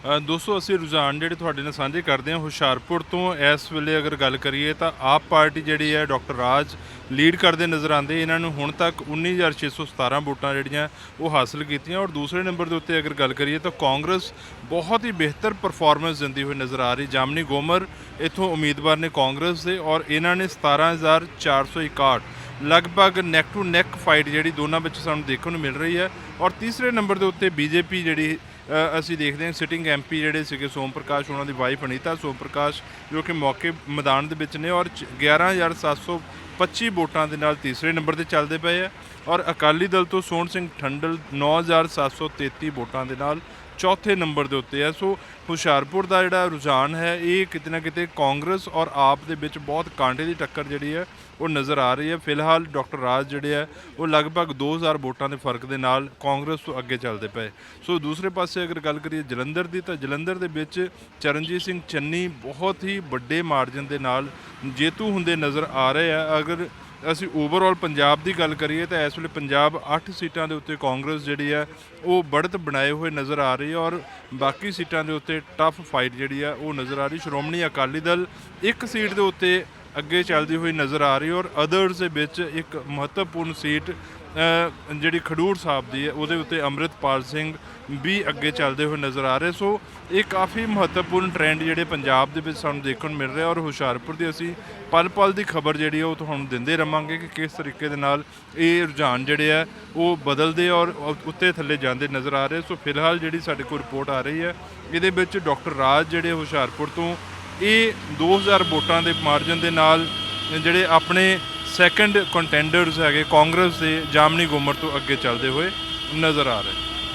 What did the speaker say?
ਅ, ਦੋਸਤੋ ਅਸੀਂ ਰੁਝਾਨ ਜਿਹੜੇ ਤੁਹਾਡੇ ਨਾਲ ਸਾਂਝੇ ਕਰਦੇ ਹਾਂ ਹੁਸ਼ਿਆਰਪੁਰ ਤੋਂ ਇਸ ਵੇਲੇ ਅਗਰ ਗੱਲ ਕਰੀਏ ਤਾਂ ਆਪ ਪਾਰਟੀ ਜਿਹੜੀ ਹੈ ਡਾਕਟਰ ਰਾਜ ਲੀਡ ਕਰਦੇ ਨਜ਼ਰ ਆਉਂਦੇ। ਇਹਨਾਂ ਨੂੰ ਹੁਣ ਤੱਕ 19617 ਵੋਟਾਂ ਜਿਹੜੀਆਂ ਉਹ ਹਾਸਲ ਕੀਤੀਆਂ ਔਰ ਦੂਸਰੇ ਨੰਬਰ ਦੇ ਉੱਤੇ ਅਗਰ ਗੱਲ ਕਰੀਏ ਤਾਂ ਕਾਂਗਰਸ ਬਹੁਤ ਹੀ ਬਿਹਤਰ ਪਰਫਾਰਮੈਂਸ ਦਿੰਦੀ ਹੋਈ ਨਜ਼ਰ ਆ ਰਹੀ। ਜਾਮਨੀ ਗੋਮਰ ਇਥੋਂ ਉਮੀਦਵਾਰ ਨੇ ਕਾਂਗਰਸ ਦੇ ਔਰ ਇਹਨਾਂ ਨੇ 17461 ਲਗਭਗ ਨੈਕ ਟੂ ਨੈਕ ਫਾਈਟ ਜਿਹੜੀ ਦੋਨਾਂ ਵਿੱਚ ਸਾਨੂੰ ਦੇਖਣ ਨੂੰ ਮਿਲ ਰਹੀ ਹੈ ਔਰ ਤੀਸਰੇ ਨੰਬਰ ਦੇ ਉੱਤੇ ਬੀਜੇਪੀ ਜਿਹੜੀ ਅਸੀਂ ਦੇਖਦੇ ਹਾਂ ਸਿਟਿੰਗ ਐਮਪੀ ਜਿਹੜੇ ਸੀਗੇ ਸੋਮ ਪ੍ਰਕਾਸ਼, ਉਹਨਾਂ ਦੀ ਵਾਈਫ ਅਨੀਤਾ ਸੋਮ ਪ੍ਰਕਾਸ਼ ਜੋ ਕਿ ਮੌਕੇ ਮੈਦਾਨ ਦੇ ਵਿੱਚ ਨੇ ਔਰ ਚ- 11725 ਵੋਟਾਂ ਦੇ ਨਾਲ ਤੀਸਰੇ ਨੰਬਰ ਤੇ ਚੱਲਦੇ ਪਏ ਆ ਔਰ ਅਕਾਲੀ ਦਲ ਤੋਂ ਸੋਹਣ ਸਿੰਘ ਠੰਡਲ 9733 ਵੋਟਾਂ ਦੇ ਨਾਲ ਚੌਥੇ ਨੰਬਰ ਦੇ ਉੱਤੇ ਹੈ। ਸੋ ਹੁਸ਼ਿਆਰਪੁਰ ਦਾ ਜਿਹੜਾ ਰੁਝਾਨ ਹੈ, ਇਹ ਕਿਤੇ ਨਾ ਕਿਤੇ ਕਾਂਗਰਸ ਔਰ ਆਪ ਦੇ ਵਿੱਚ ਬਹੁਤ ਕਾਂਟੇ ਦੀ ਟੱਕਰ ਜਿਹੜੀ ਹੈ, ਉਹ ਨਜ਼ਰ ਆ ਰਹੀ ਹੈ। ਫਿਲਹਾਲ ਡਾਕਟਰ ਰਾਜ ਜਿਹੜੇ ਆ ਉਹ ਲਗਭਗ 2000 ਵੋਟਾਂ ਦੇ ਫ਼ਰਕ ਦੇ ਨਾਲ ਕਾਂਗਰਸ ਤੋਂ ਅੱਗੇ ਚੱਲਦੇ ਪਏ। ਸੋ ਦੂਸਰੇ ਪਾਸੇ ਅਗਰ ਗੱਲ ਕਰੀਏ ਜਲੰਧਰ ਦੀ, ਤਾਂ ਜਲੰਧਰ ਦੇ ਵਿੱਚ ਚਰਨਜੀਤ ਸਿੰਘ ਚੰਨੀ ਬਹੁਤ ਹੀ ਵੱਡੇ ਮਾਰਜਨ ਦੇ ਨਾਲ ਜੇਤੂ ਹੁੰਦੇ ਨਜ਼ਰ ਆ ਰਹੇ ਆ। ਅਗਰ ਅਸੀਂ ਓਵਰਆਲ ਪੰਜਾਬ ਦੀ ਗੱਲ ਕਰੀਏ ਤਾਂ ਇਸ ਵੇਲੇ ਪੰਜਾਬ 8 ਸੀਟਾਂ ਦੇ ਉੱਤੇ ਕਾਂਗਰਸ ਜਿਹੜੀ ਹੈ, ਉਹ ਬੜਤ ਬਣਾਏ ਹੋਏ ਨਜ਼ਰ ਆ ਰਹੀ ਹੈ ਔਰ ਬਾਕੀ ਸੀਟਾਂ ਦੇ ਉੱਤੇ ਟਫ ਫਾਈਟ ਜਿਹੜੀ ਆ ਉਹ ਨਜ਼ਰ ਆ ਰਹੀ ਸ਼੍ਰੋਮਣੀ ਅਕਾਲੀ ਦਲ ਇੱਕ ਸੀਟ ਦੇ ਉੱਤੇ ਅੱਗੇ ਚੱਲਦੀ ਹੋਈ ਨਜ਼ਰ ਆ ਰਹੀ ਔਰ ਅਦਰਸ ਦੇ ਵਿੱਚ ਇੱਕ ਮਹੱਤਵਪੂਰਨ ਸੀਟ ਜਿਹੜੀ ਖਡੂਰ ਸਾਹਿਬ ਦੀ ਹੈ, ਉਹਦੇ ਉੱਤੇ ਅੰਮ੍ਰਿਤਪਾਲ ਸਿੰਘ ਵੀ ਅੱਗੇ ਚੱਲਦੇ ਹੋਏ ਨਜ਼ਰ ਆ ਰਹੇ। ਸੋ, ਇਹ ਕਾਫੀ ਮਹੱਤਵਪੂਰਨ ਟ੍ਰੈਂਡ ਜਿਹੜੇ ਪੰਜਾਬ ਦੇ ਵਿੱਚ ਸਾਨੂੰ ਦੇਖਣ ਨੂੰ ਮਿਲ ਰਿਹਾ ਔਰ ਹੁਸ਼ਿਆਰਪੁਰ ਦੀ ਅਸੀਂ ਪਲ ਪਲ ਦੀ ਖਬਰ ਜਿਹੜੀ ਹੈ ਉਹ ਤੁਹਾਨੂੰ ਦਿੰਦੇ ਰਵਾਂਗੇ ਕਿ ਕਿਸ ਤਰੀਕੇ ਦੇ ਨਾਲ ਇਹ ਰੁਝਾਨ ਜਿਹੜੇ ਆ, ਉਹ ਬਦਲਦੇ ਔਰ ਉੱਤੇ ਥੱਲੇ ਜਾਂਦੇ ਨਜ਼ਰ ਆ ਰਹੇ। ਸੋ, ਫਿਲਹਾਲ ਜਿਹੜੀ ਸਾਡੇ ਕੋਲ ਰਿਪੋਰਟ ਆ ਰਹੀ ਹੈ, ਇਹਦੇ ਵਿੱਚ ਡਾਕਟਰ ਰਾਜ ਜਿਹੜੇ ਹੁਸ਼ਿਆਰਪੁਰ ਤੋਂ, ਇਹ 2000 ਵੋਟਾਂ ਦੇ ਮਾਰਜਨ ਦੇ ਨਾਲ ਜਿਹੜੇ ਆਪਣੇ ਸੈਕੰਡ ਕੰਟੈਂਡਰਸ ਹੈਗੇ ਕਾਂਗਰਸ ਦੇ ਜਾਮਨੀ ਗੋਮਰ ਤੋਂ ਅੱਗੇ ਚੱਲਦੇ ਹੋਏ ਨਜ਼ਰ ਆ ਰਹੇ।